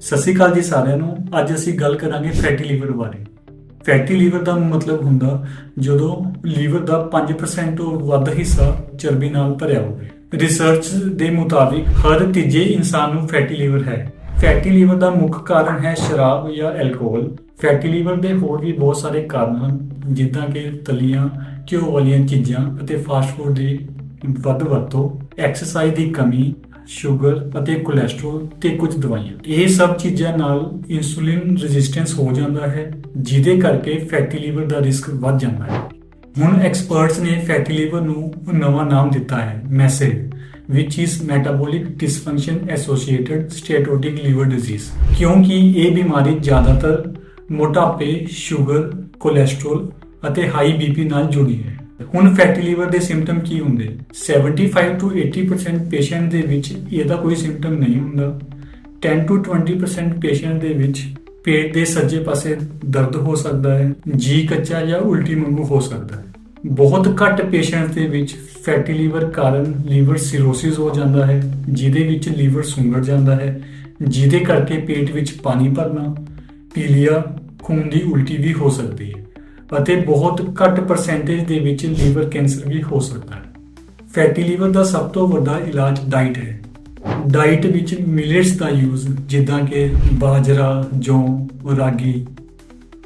ਸਤਿ ਸ਼੍ਰੀ ਅਕਾਲ ਜੀ ਸਾਰਿਆਂ ਨੂੰ। ਅੱਜ ਅਸੀਂ ਗੱਲ ਕਰਾਂਗੇ ਫੈਟੀ ਲੀਵਰ ਬਾਰੇ। ਫੈਟੀ ਲੀਵਰ ਦਾ ਮਤਲਬ ਹੁੰਦਾ ਜਦੋਂ ਲੀਵਰ ਦਾ 5% ਤੋਂ ਵੱਧ ਹਿੱਸਾ ਚਰਬੀ ਨਾਲ ਭਰਿਆ ਹੋਵੇ। ਰਿਸਰਚ ਦੇ ਮੁਤਾਬਿਕ ਹਰ ਤੀਜੇ ਇਨਸਾਨ ਨੂੰ ਫੈਟੀ ਲੀਵਰ ਹੈ। ਫੈਟੀ ਲੀਵਰ ਦਾ ਮੁੱਖ ਕਾਰਨ ਹੈ ਸ਼ਰਾਬ ਜਾਂ ਐਲਕੋਹਲ ਫੈਟੀ ਲੀਵਰ ਦੇ ਹੋਰ ਵੀ ਬਹੁਤ ਸਾਰੇ ਕਾਰਨ ਹਨ, ਜਿੱਦਾਂ ਕਿ ਤਲੀਆਂ, ਘਿਓ ਵਾਲੀਆਂ ਚੀਜ਼ਾਂ ਅਤੇ ਫਾਸਟ ਫੂਡ ਦੀ ਵੱਧ ਵਰਤੋਂ ਐਕਸਰਸਾਈਜ਼ ਦੀ ਕਮੀ ਸ਼ੂਗਰ ਅਤੇ ਕੋਲੇਸਟ੍ਰੋਲ ਤੇ ਕੁਝ ਦਵਾਈਆਂ। ਇਹ ਸਭ ਚੀਜ਼ਾਂ ਨਾਲ ਇਨਸੂਲਿਨ ਰੈਜ਼ਿਸਟੈਂਸ ਹੋ ਜਾਂਦਾ ਹੈ, ਜਿਹਦੇ ਕਰਕੇ ਫੈਟੀ ਲੀਵਰ ਦਾ ਰਿਸਕ ਵੱਧ ਜਾਂਦਾ ਹੈ। ਹੁਣ ਐਕਸਪਰਟਸ ਨੇ ਫੈਟੀ ਲੀਵਰ ਨੂੰ ਨਵਾਂ ਨਾਮ ਦਿੱਤਾ ਹੈ massive which is metabolic dysfunction associated steatotic liver disease ਕਿਉਂਕਿ ਇਹ ਬਿਮਾਰੀ ਜ਼ਿਆਦਾਤਰ ਮੋਟਾਪੇ, ਸ਼ੂਗਰ, ਕੋਲੇਸਟ੍ਰੋਲ ਅਤੇ ਹਾਈ ਬੀਪੀ ਨਾਲ ਜੁੜੀ ਹੈ। ਹੁਣ ਫੈਟੀ ਲੀਵਰ ਦੇ ਸਿੰਪਟਮ ਕੀ ਹੁੰਦੇ? 75 ਤੋਂ 80% ਪੇਸ਼ੈਂਟ ਦੇ ਵਿੱਚ ਇਹਦਾ ਕੋਈ ਸਿੰਪਟਮ ਨਹੀਂ ਹੁੰਦਾ। 10 ਤੋਂ 20% ਪੇਸ਼ੈਂਟ ਦੇ ਵਿੱਚ ਪੇਟ ਦੇ ਸੱਜੇ ਪਾਸੇ ਦਰਦ ਹੋ ਸਕਦਾ ਹੈ ਜੀ ਕੱਚਾ ਜਾਂ ਉਲਟੀ ਮੰਗੂ ਹੋ ਸਕਦਾ ਹੈ। ਬਹੁਤ ਘੱਟ ਪੇਸ਼ੈਂਟ ਦੇ ਵਿੱਚ ਫੈਟੀ ਲੀਵਰ ਕਾਰਨ ਲੀਵਰ ਸਿਰੋਸਿਸ ਹੋ ਜਾਂਦਾ ਹੈ, ਜਿਹਦੇ ਵਿੱਚ ਲੀਵਰ ਸੁੰਗੜ ਜਾਂਦਾ ਹੈ, ਜਿਹਦੇ ਕਰਕੇ ਪੇਟ ਵਿੱਚ ਪਾਣੀ ਭਰਨਾ, ਪੀਲੀਆ, ਖੂਨ ਦੀ ਉਲਟੀ ਵੀ ਹੋ ਸਕਦੀ ਹੈ। ਅਤੇ ਬਹੁਤ ਘੱਟ ਪਰਸੈਂਟੇਜ ਦੇ ਵਿੱਚ ਲੀਵਰ ਕੈਂਸਰ ਵੀ ਹੋ ਸਕਦਾ ਹੈ। ਫੈਟੀ ਲੀਵਰ ਦਾ ਸਭ ਤੋਂ ਵੱਡਾ ਇਲਾਜ ਡਾਈਟ ਹੈ। ਡਾਈਟ ਵਿੱਚ ਮਿਲਟਸ ਦਾ ਯੂਜ਼ ਜਿੱਦਾਂ ਕਿ ਬਾਜਰਾ, ਜੌਂ, ਰਾਗੀ,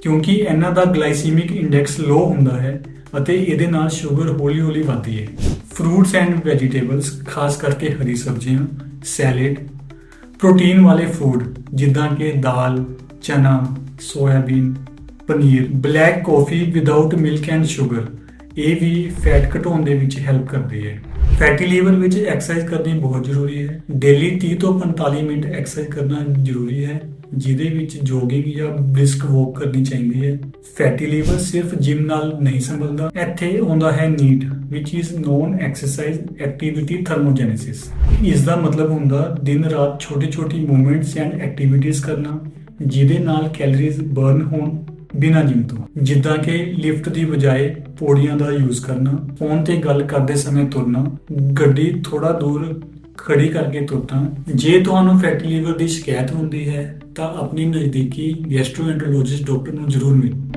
ਕਿਉਂਕਿ ਇਹਨਾਂ ਦਾ ਗਲਾਈਸੀਮਿਕ ਇੰਡੈਕਸ ਲੋ ਹੁੰਦਾ ਹੈ ਅਤੇ ਇਹਦੇ ਨਾਲ ਸ਼ੂਗਰ ਹੌਲੀ-ਹੌਲੀ ਵੱਧਦੀ ਹੈ। ਫਰੂਟਸ ਐਂਡ ਵੈਜੀਟੇਬਲਸ ਖਾਸ ਕਰਕੇ ਹਰੀ ਸਬਜ਼ੀਆਂ ਸੈਲਡ ਪ੍ਰੋਟੀਨ ਵਾਲੇ ਫੂਡ ਜਿੱਦਾਂ ਕਿ ਦਾਲ, ਚਨਾ soybean paneer black coffee without milk and sugar ਇਹ ਵੀ ਫੈਟ ਘਟਾਉਣ ਦੇ ਵਿੱਚ ਹੈਲਪ ਕਰਦੀ ਹੈ ਫੈਟੀ ਲੀਵਰ ਵਿੱਚ ਐਕਸਰਸਾਈਜ਼ ਕਰਨੀ ਬਹੁਤ ਜ਼ਰੂਰੀ ਹੈ। ਡੇਲੀ 30 ਤੋਂ 45 ਮਿੰਟ ਐਕਸਰਸਾਈਜ਼ ਕਰਨਾ ਜ਼ਰੂਰੀ ਹੈ, ਜਿਹਦੇ ਵਿੱਚ ਜੋਗਿੰਗ ਜਾਂ ਬ੍ਰਿਸਕ ਵਾਕ ਕਰਨੀ ਚਾਹੀਦੀ ਹੈ। ਫੈਟੀ ਲੀਵਰ ਸਿਰਫ ਜਿਮ ਨਾਲ ਨਹੀਂ ਸੰਭਲਦਾ। ਇੱਥੇ ਆਉਂਦਾ ਹੈ NEAT which is known exercise activity thermogenesis ਇਸ ਦਾ ਮਤਲਬ ਹੁੰਦਾ ਦਿਨ ਰਾਤ ਛੋਟੀ ਛੋਟੀ ਮੂਵਮੈਂਟਸ ਐਂਡ ਐਕਟੀਵਿਟੀਜ਼ ਕਰਨਾ, ਜਿਹਦੇ ਨਾਲ ਕੈਲਰੀਜ਼ ਬਰਨ ਹੋਣ ਬਿਨਾਂ ਜਿਮ ਤੋਂ। ਜਿੱਦਾਂ ਕਿ ਲਿਫਟ ਦੀ ਬਜਾਏ ਪੌੜੀਆਂ ਦਾ ਯੂਜ਼ ਕਰਨਾ ਫੋਨ ਤੇ ਗੱਲ ਕਰਦੇ ਸਮੇਂ ਤੁਰਨਾ, ਗੱਡੀ ਥੋੜਾ ਦੂਰ ਖੜੀ ਕਰਕੇ ਤੁਰਨਾ। ਜੇ ਤੁਹਾਨੂੰ ਫੈਟੀ ਲੀਵਰ ਦੀ ਸ਼ਿਕਾਇਤ ਹੁੰਦੀ ਹੈ, ਤਾਂ ਆਪਣੀ ਨਜ਼ਦੀਕੀ ਗੈਸਟ੍ਰੋਐਂਟਰੋਲੋਜਿਸਟ ਡਾਕਟਰ ਨੂੰ ਜ਼ਰੂਰ ਮਿਲੋ।